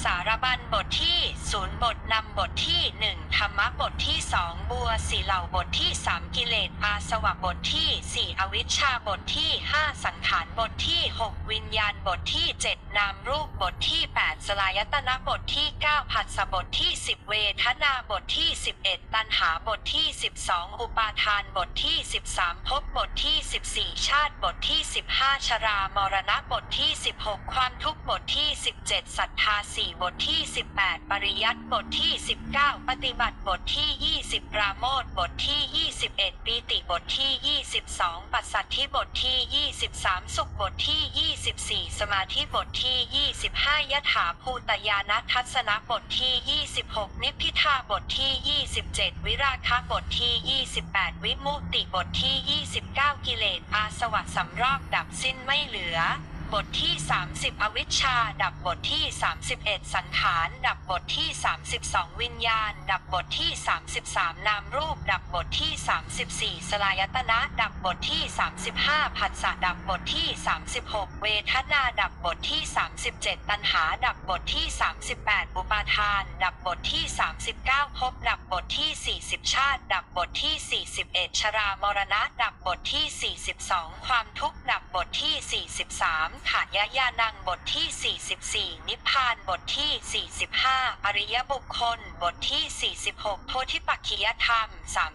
สารบัญบทที่ศูนย์บทนำบทที่หนึ่งธรรมะบทที่สองบัวสีเหล่าบทที่สามกิเลสอาสวะบทที่สี่อวิชชาบทที่ห้าสังขารบทที่หกวิญญาณบทที่เจ็ดนามรูปบทที่แปดสลายตนะบทที่เก้าผัสสะบทที่สิบเวทนาบทที่สิบเอ็ดตัณหาบทที่สิบสองอุปาทานบทที่สิบสามภพบทที่สิบสี่ชาติบทที่สิบห้าชรามรณะบทที่สิบหกความทุกข์บทที่สิบเจ็ดศรัทธาสีบทที่สิบแปดปริยัติบทที่สิบเก้าปฏิบัติบทที่ยี่สิบปราโมทบทที่ยี่สิบเอ็ดปีติบทที่ยี่สิบสองปัสสัทธิบทที่ยี่สิบสามสุขบทที่ยี่สิบสี่สมาธิบทที่ยี่สิบห้ายถาภูตยานัทัศนบทที่ยี่สิบหกนิพพิทาบทที่ยี่สิบเจ็ดวิราคะบทที่ยี่สิบแปดวิมุตติบทที่ยี่สิบเก้ากิเลสอาสวะสำรอกดับสิ้นไม่เหลือ บทที่ 30 อวิชชา ดับบทที่ 31 สังขารดับบทที่ 32 วิญญาณ ดับบทที่ 33 นามรูป ดับบทที่ 34 สลายตนะดับบทที่ 35 ผัสสะดับบทที่ 36 เวทนาดับบทที่ 37 ตัณหาดับบทที่ 38 อุปาทาน ดับบทที่ 39ภพดับบทที่ 40 ชาติ ดับบทที่ 41 ชรามรณะ ดับบทที่ 42 ความทุกข์ดับบทที่ 43ขายยานังบทที่ 44 นิพพานบทที่ 45 อริยบุคคล บทที่ 46 โพธิปักขิยธรรม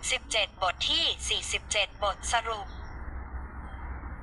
37 บทที่ที่ 47 บทสรุป